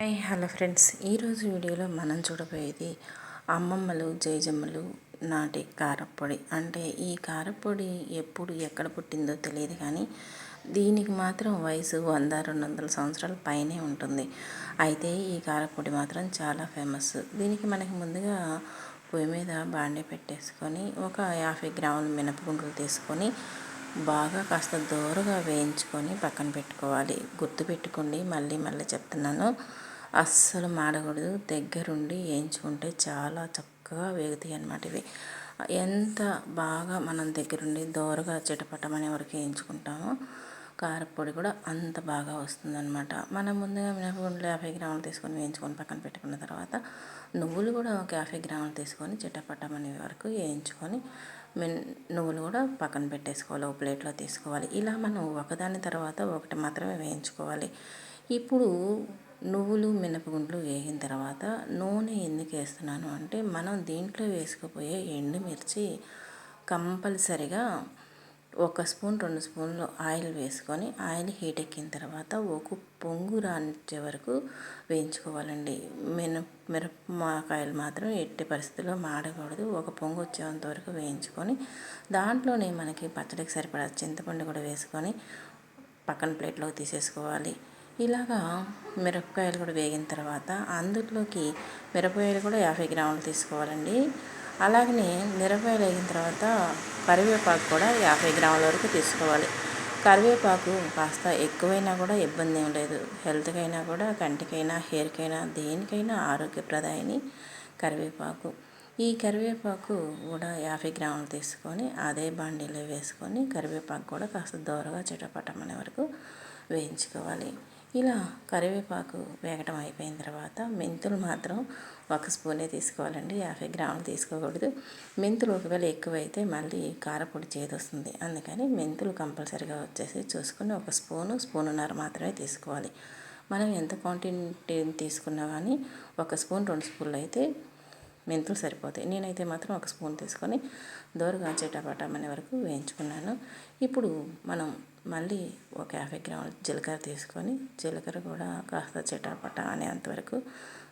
Hi hello friends. ఈరోజు వీడియోలో మనం చూడబోయేది అమ్మమ్మలు జైజమ్మలు నాటి కారప్పొడి. అంటే ఈ కారప్పొడి ఎప్పుడు ఎక్కడ పుట్టిందో తెలియదు కానీ దీనికి మాత్రం వయసు వంద రెండు వందల సంవత్సరాల పైనే ఉంటుంది. అయితే ఈ కారప్పొడి మాత్రం చాలా ఫేమస్. దీనికి మనకి ముందుగా పొయ్యి మీద బాండే పెట్టేసుకొని ఒక యాభై గ్రాముల మినపగుండ్లు తీసుకొని బాగా కాస్త దూరగా వేయించుకొని పక్కన పెట్టుకోవాలి. గుర్తు పెట్టుకోండి మళ్ళీ మళ్ళీ చెప్తున్నాను. అస్సలు మాడకూడదు దగ్గరుండి వేయించుకుంటే చాలా చక్కగా వేగుతాయి అన్నమాట ఇవి. ఎంత బాగా మనం దగ్గరుండి దోరగా చిటపటమనే వరకు వేయించుకుంటామో కారపొడి కూడా అంత బాగా వస్తుందన్నమాట. మనం ముందుగా మినపగుండ్లు యాభై గ్రాములు తీసుకొని వేయించుకొని పక్కన పెట్టుకున్న తర్వాత నువ్వులు కూడా ఒక యాభై గ్రాములు తీసుకొని చిటపటమనే వరకు వేయించుకొని మిన్ నువ్వులు కూడా పక్కన పెట్టేసుకోవాలి. ఒక ప్లేట్లో తీసుకోవాలి. ఇలా మనం ఒకదాని తర్వాత ఒకటి మాత్రమే వేయించుకోవాలి. ఇప్పుడు నువ్వులు మినపగుండ్లు వేగిన తర్వాత నూనె ఎందుకు వేస్తున్నాను అంటే మనం దీంట్లో వేసుకుపోయే ఎండుమిర్చి కంపల్సరిగా ఒక స్పూన్ రెండు స్పూన్లు ఆయిల్ వేసుకొని ఆయిల్ హీట్ ఎక్కిన తర్వాత ఒక పొంగు రానిచ్చే వరకు వేయించుకోవాలండి. మిన మిరపకాయలు మాత్రం ఎట్టి పరిస్థితుల్లో మాడకూడదు. ఒక పొంగు వచ్చేంత వరకు వేయించుకొని దాంట్లోనే మనకి పచ్చడికి సరిపడా చింతపండు కూడా వేసుకొని పక్కన ప్లేట్లోకి తీసేసుకోవాలి. ఇలాగా మిరపకాయలు కూడా వేగిన తర్వాత అందులోకి మిరపకాయలు కూడా యాభై గ్రాములు తీసుకోవాలండి. అలాగనే మిరపకాయలు వేగిన తర్వాత కరివేపాకు కూడా యాభై గ్రాముల వరకు తీసుకోవాలి. కరివేపాకు కాస్త ఎక్కువైనా కూడా ఇబ్బంది ఏం లేదు. హెల్త్కైనా కూడా కంటికైనా హెయిర్కైనా దేనికైనా ఆరోగ్యప్రదాయని కరివేపాకు. ఈ కరివేపాకు కూడా యాభై గ్రాములు తీసుకొని అదే బాండీలో వేసుకొని కరివేపాకు కూడా కాస్త దూరగా చిటపటమనే వరకు వేయించుకోవాలి. ఇలా కరివేపాకు వేగటం అయిపోయిన తర్వాత మెంతులు మాత్రం ఒక స్పూనే తీసుకోవాలండి. యాభై గ్రాములు తీసుకోకూడదు. మెంతులు ఒకవేళ ఎక్కువైతే మళ్ళీ కారపొడి చేదొస్తుంది. అందుకని మెంతులు కంపల్సరీగా వచ్చేసి చూసుకుని ఒక స్పూను స్పూనున్నర మాత్రమే తీసుకోవాలి. మనం ఎంత క్వాంటిటీ తీసుకున్నా కానీ ఒక స్పూన్ రెండు స్పూన్లు అయితే మెంతులు సరిపోతాయి. నేనైతే మాత్రం ఒక స్పూన్ తీసుకొని దోరగా చిటపటమనే వరకు వేయించుకున్నాను. ఇప్పుడు మనం మళ్ళీ ఒక యాభై గ్రాముల జీలకర్ర తీసుకొని జీలకర్ర కూడా కాస్త చిటపట అనేంతవరకు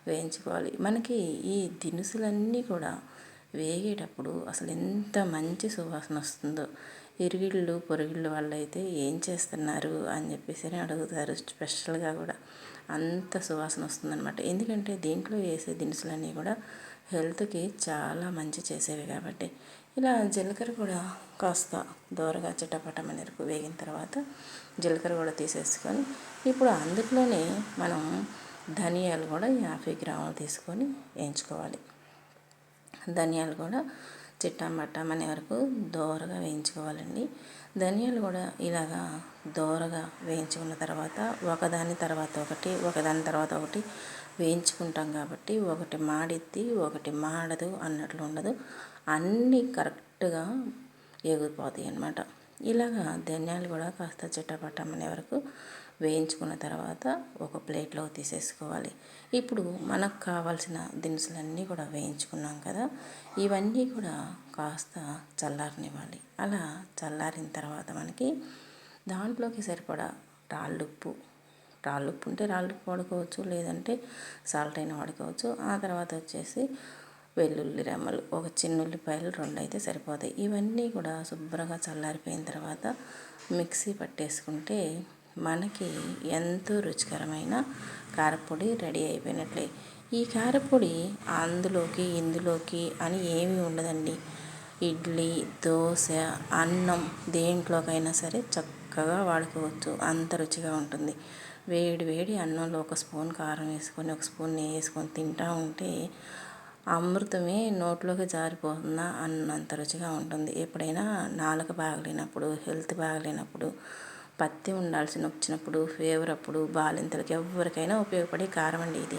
వేయించుకోవాలి. మనకి ఈ దినుసులన్నీ కూడా వేగేటప్పుడు అసలు ఎంత మంచి సువాసన వస్తుందో. ఇరిగిళ్ళు పొరుగిళ్ళు వాళ్ళు అయితే ఏం చేస్తున్నారు అని చెప్పేసి అడుగుతారు స్పెషల్గా కూడా. అంత సువాసన వస్తుందన్నమాట. ఎందుకంటే దీంట్లో వేసే దినుసులన్నీ కూడా హెల్త్కి చాలా మంచి చేసేవి కాబట్టి. ఇలా జీలకర్ర కూడా కాస్త దోరగా చిట్టపట్టమని వేగిన తర్వాత జీలకర్ర కూడా తీసేసుకొని ఇప్పుడు అందులోనే మనం ధనియాలు కూడా యాభై గ్రాములు తీసుకొని వేయించుకోవాలి. ధనియాలు కూడా చిట్టమట్టమనే వరకు దోరగా వేయించుకోవాలండి. ధనియాలు కూడా ఇలాగా దోరగా వేయించుకున్న తర్వాత ఒకదాని తర్వాత ఒకటి ఒకదాని తర్వాత ఒకటి వేయించుకుంటాం కాబట్టి ఒకటి మాడిద్ది ఒకటి మాడదు అన్నట్లు ఉండదు. అన్నీ కరెక్ట్గా ఎగిరిపోతాయి అన్నమాట ఇలాగా ధనియాలు కూడా కాస్త చిట్టపట్టమనే వరకు వేయించుకున్న తర్వాత ఒక ప్లేట్లో తీసేసుకోవాలి. ఇప్పుడు మనకు కావాల్సిన దినుసులన్నీ కూడా వేయించుకున్నాం కదా ఇవన్నీ కూడా కాస్త చల్లారనివ్వాలి. అలా చల్లారిన తర్వాత మనకి దాంట్లోకి సరిపడా రాళ్ళుప్పు రాళ్ళుప్పు ఉంటే రాళ్ళుప్పు వాడుకోవచ్చు లేదంటే సాల్ట్ అయిన వాడుకోవచ్చు. ఆ తర్వాత వచ్చేసి వెల్లుల్లి రెమ్మలు ఒక చిన్న ఉల్లిపాయలు రెండు అయితే సరిపోతాయి. ఇవన్నీ కూడా శుభ్రంగా చల్లారిపోయిన తర్వాత మిక్సీ పట్టేసుకుంటే మనకి ఎంతో రుచికరమైన కారపొడి రెడీ అయిపోయినట్లే. ఈ కారపొడి అందులోకి ఇందులోకి అని ఏమీ ఉండదండి. ఇడ్లీ దోశ అన్నం దేంట్లోకైనా సరే చక్కగా వాడుకోవచ్చు. అంత రుచిగా ఉంటుంది. వేడి వేడి అన్నంలో ఒక స్పూన్ కారం వేసుకొని ఒక స్పూన్ నెయ్యి వేసుకొని తింటూ ఉంటే అమృతమే నోట్లోకి జారిపోతుందా అన్నంత రుచిగా ఉంటుంది. ఎప్పుడైనా నాలుక బాగలేనప్పుడు హెల్త్ బాగలేనప్పుడు పత్తి ఉండాల్సిన వచ్చినప్పుడు ఫీవర్ అప్పుడు బాలింతలకి ఎవరికైనా ఉపయోగపడే కారం అండి ఇది.